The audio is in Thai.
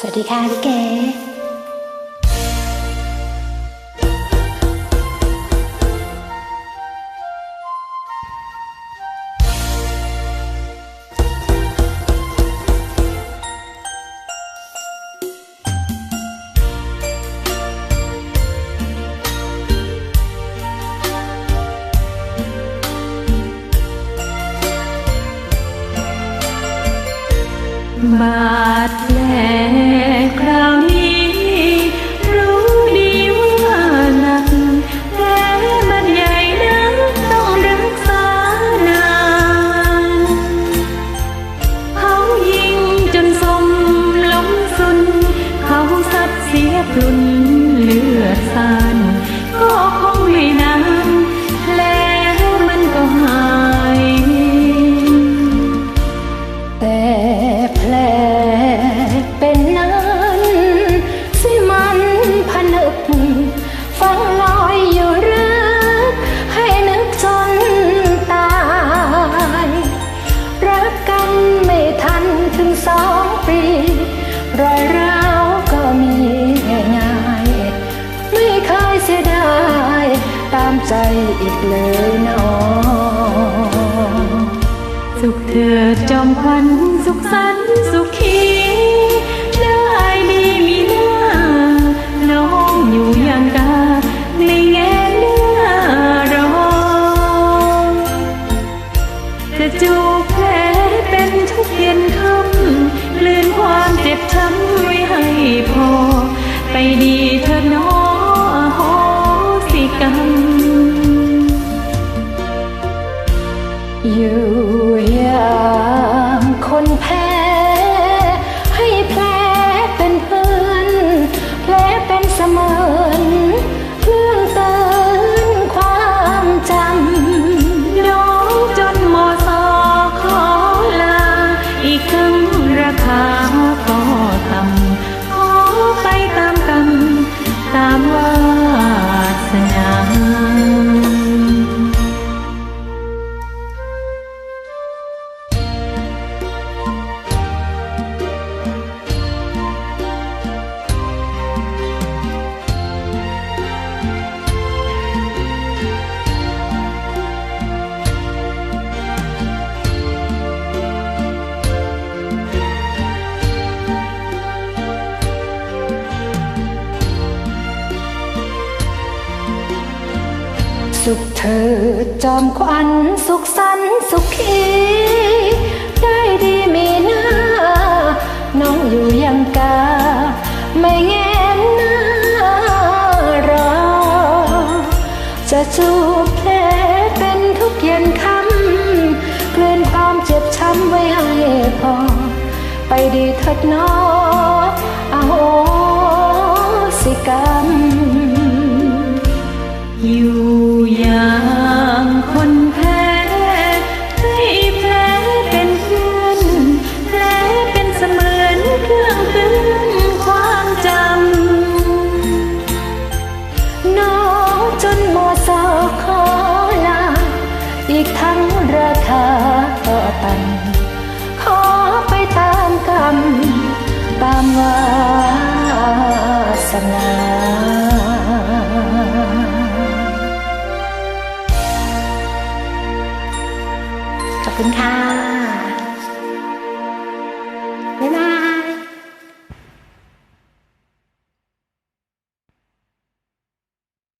สวัสดีค่ะพี่เก๋ บาดแผลคราวนี้ รู้ดีว่าหนักแต่มันใหญ่นักต้องรักษานานเขายิงจนสมล้มสุน เขาซัดเสียพลุนเลือดสา สุขเถิด อยู่ สุขเธอจอมขวัญสุขสันสุขีได้ดีมีหน้า น้องอยู่ยังกา ไม่แงนหน้ารอ จะจูบเพลเป็นทุกเย็นค่ำเกลื่อนความเจ็บช้ำไว้ให้พอ ไปดีเถิดน้ออโหสิกรรมยู่ tenang